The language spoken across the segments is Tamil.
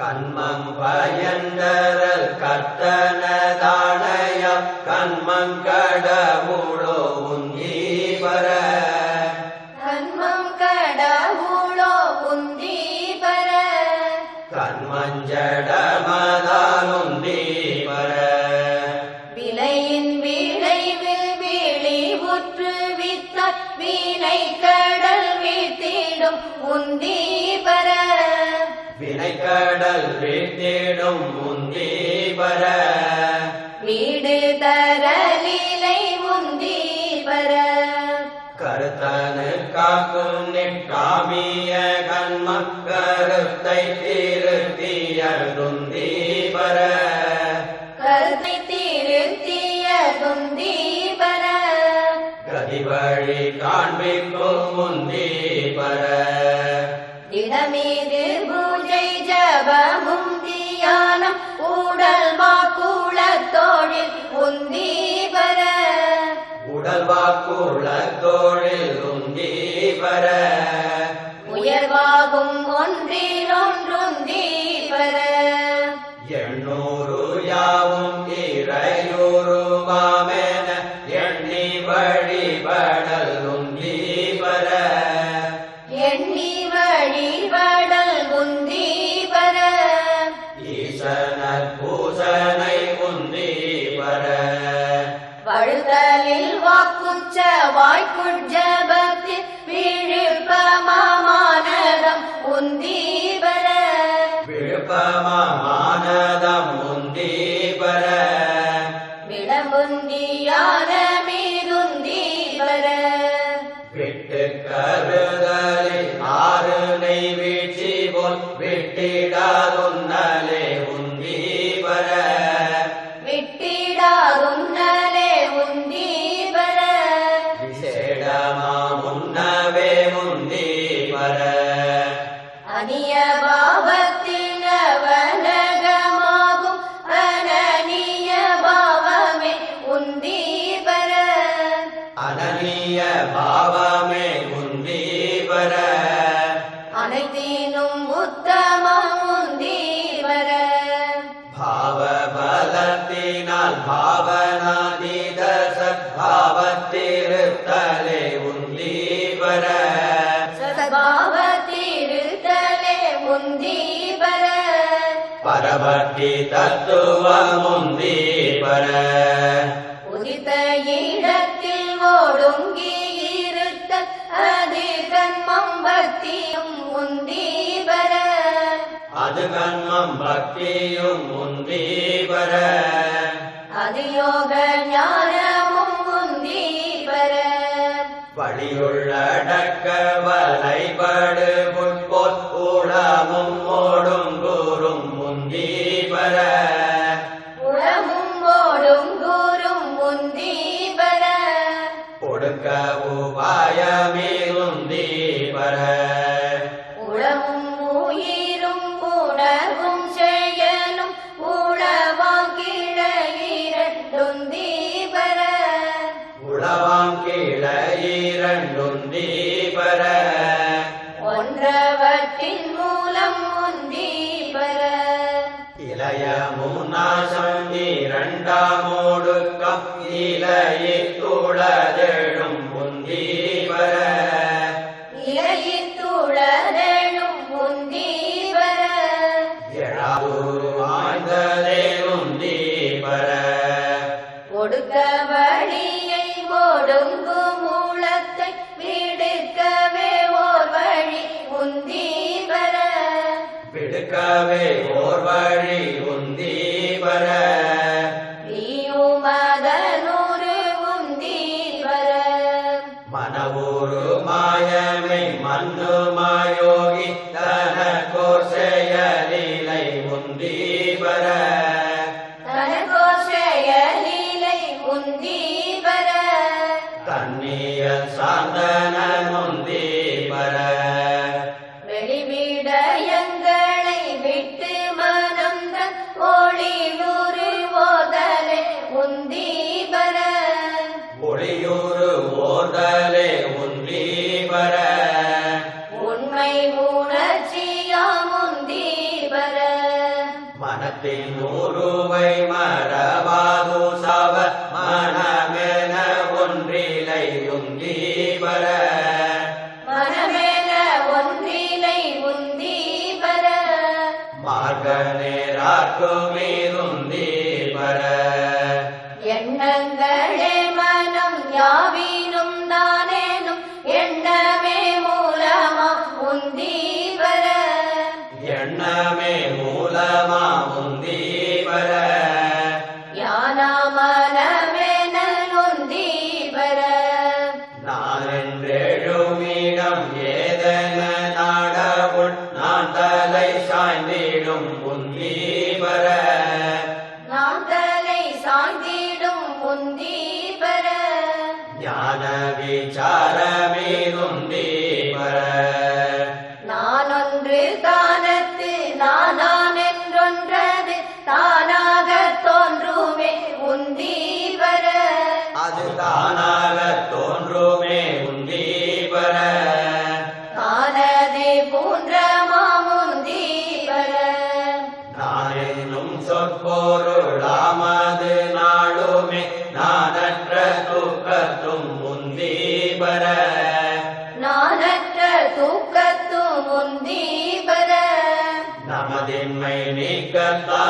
கண்மம் பயந்தரல் கத்தனதானய கண்மம் கடவுளோ உந்தீபர. கண்மம் கடவுளோ உந்தீபர. கண்மஞ்சடமதாலுந்தீபர விலையின் விளைவில் விழி உற்று வித்த வீணை கடல் வீழ்த்திடும் உந்தீபர. வினைக்கடல் வீழ்த்திடும் முந்தீபர வீடு தரலிலை உந்தீபர கருத்தனு காக்கும் நிற்காமிய கண்மம் கருத்தை திருத்தியதுந்தீபர கருத்தை திருத்திய துந்தீபர கதிவழி காண்பிக்கும் முந்தீபர திடமீது பூஜை ஜபமும் தியானம் உடல் வாக்குள தோழில் உந்தீபர உடல் வாக்குள்ள தோழில் உயர்வாகும் ஒன்றில் ஒன்றுந்தீபர எண்ணூறு வழுதலில் வாக்குச்ச வாய்க்குஜபத்தில் விழுப்பமானதம் உந்தீபர விழுப்பமானதம் உந்தீபர விளம்புந்தியான மீதுந்தீபர விட்டு அநிய பாவத்தில் பரபட்டி தத்துவம் உந்தீபர உதித்த இடத்தில் ஓடுங்கி இருத்த அது கண்மம் பக்தியும் உந்தீபர அது கண்மம் பக்தியும் உந்தீபர அது யோக ஞானமும் உந்தீபர வழியுள்ளடக்க வலைபடு உபாயமேலுந்தீபர உளமும் உயிரும் உணர்வும் செயலும் உளவாம் கிழயிரண்டுந்தீபர உளவாம் கீழ இரண்டுந்தீபர ஒன்றவற்றின் மூலம் உந்தீபர இளைய முன்னாசம் இரண்டாமோடுக்கம் இலையித்துளதெழும் முந்தீபர இலையித்துளதெழும் உந்தீபர எழாவூர் வாய்ந்ததே உந்தீபர ஒடுக்க வழியை ஒடுங்கு மூலத்தை விடுக்கவே ஓர் வழி உந்தீபர விடுக்கவே ஓர் வழி Sanna தின் ஊருவை மரபாது சவ மனமென ஒன்றிலையும் தீபர மனமென ஒன்றிலை உந்தீபர மார்க நேராற்று மீதும் தீபர எண்ணங்கள் ஞான விசாரமேதும் தீபர நான் ஒன்று தானத்து நானான் என்றொன்றது தானாக தோன்றுமே உந்தீவர. அது Santa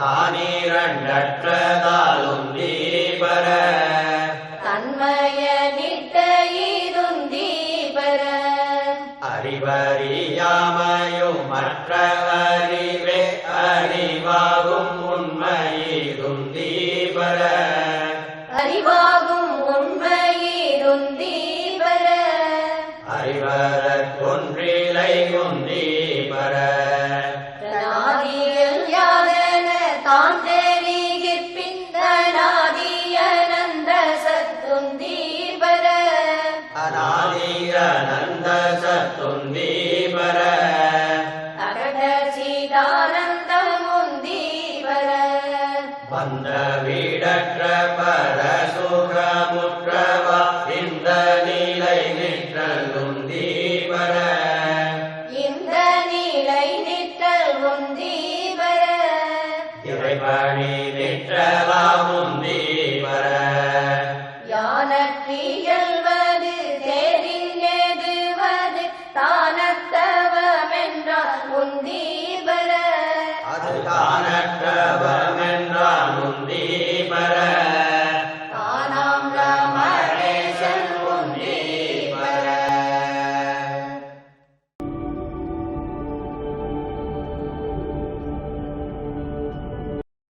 தானீரண்டற்றதாலும் நீ. अनादीरनन्द सत्तुन्दीपर अकटसीदानन्दमुन्दीपर बन्दवीडट्र परसुखमुट्रवा इन्दनीलै निट्रन्दीपर இறைவனே